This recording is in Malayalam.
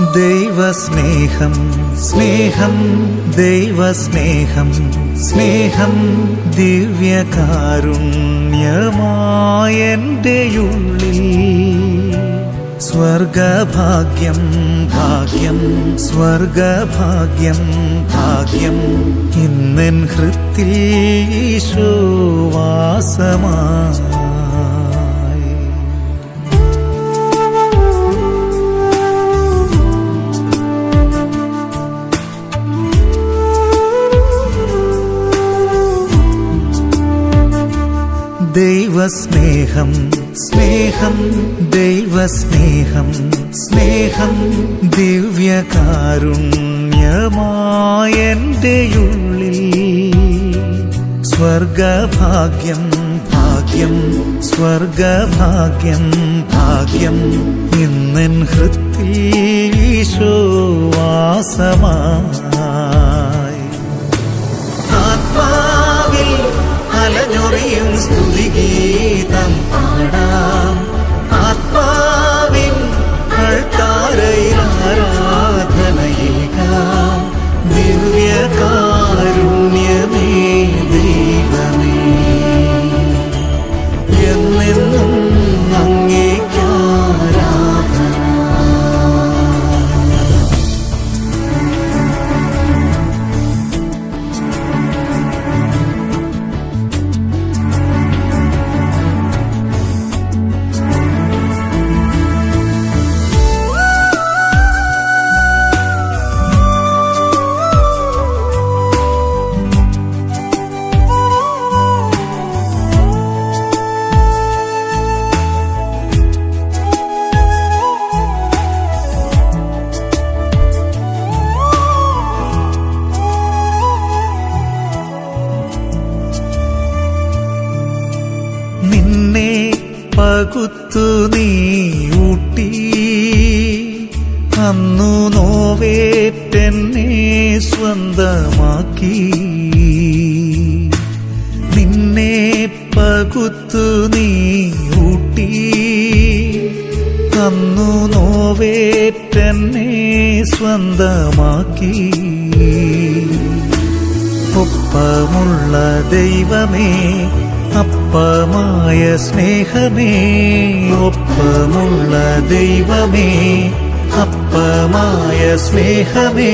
ദൈവസ്നേഹം സ്നേഹം ദൈവസ്നേഹം സ്നേഹം ദിവ്യകാരുണ്യമായെന്റെ ഉള്ളിൽ. സ്വർഗഭാഗ്യം ഭാഗ്യം സ്വർഗഭാഗ്യം ഭാഗ്യം. ഇന്നൻ ഹൃത്തിൽ ഈശോ ദൈവസ്നേഹം സ്നേഹം ദൈവസ്നേഹം സ്നേഹം ദിവ്യകാരുണ്യമായെന്റെ ഉള്ളിൽ. സ്വർഗഭാഗ്യം ഭാഗ്യം സ്വർഗഭാഗ്യം ഭാഗ്യം ഇന്നൻ ഹൃത്തിൽ ഈശോ സ്തുതിഗീതം പാടാം. പകുത്തു നീ ഊട്ടി. അന്നു നോവേറ്റെന്നെ സ്വന്തമാക്കി. നിന്നെ പകുത്തു നീ ഊട്ടി. അന്നു നോവേറ്റെന്നെ സ്വന്തമാക്കി. ഒപ്പമുള്ള ദൈവമേ അപ്പമായ സ്നേഹമേ ഒപ്പമുള്ള ദൈവമേ അപ്പമായ സ്നേഹമേ.